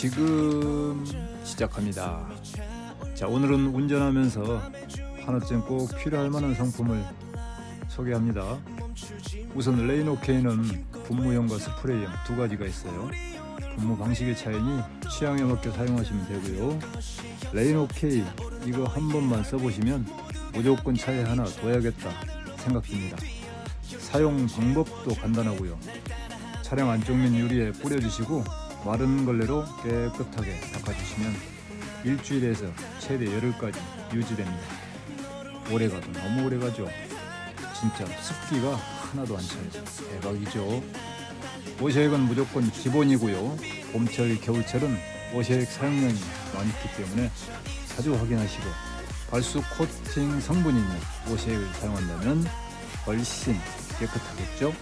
지금 시작합니다. 자, 오늘은 운전하면서 하나쯤 꼭 필요할 만한 상품을 소개합니다. 우선 레인오케이는 분무형과 스프레이형 두 가지가 있어요. 분무 방식의 차이니 취향에 맞게 사용하시면 되고요. 레인오케이 이거 한 번만 써보시면 무조건 차에 하나 둬야겠다 생각됩니다. 사용 방법도 간단하고요. 차량 안쪽면 유리에 뿌려주시고 마른 걸레로 깨끗하게 닦아주시면 일주일에서 최대 열흘까지 유지됩니다. 오래 가도 너무 오래 가죠. 진짜 습기가 하나도 안 차요. 대박이죠. 워셔액은 무조건 기본이고요. 봄철, 겨울철은 워셔액 사용량이 많기 때문에 자주 확인하시고 발수 코팅 성분이 있는 워셔액을 사용한다면 훨씬 깨끗하겠죠.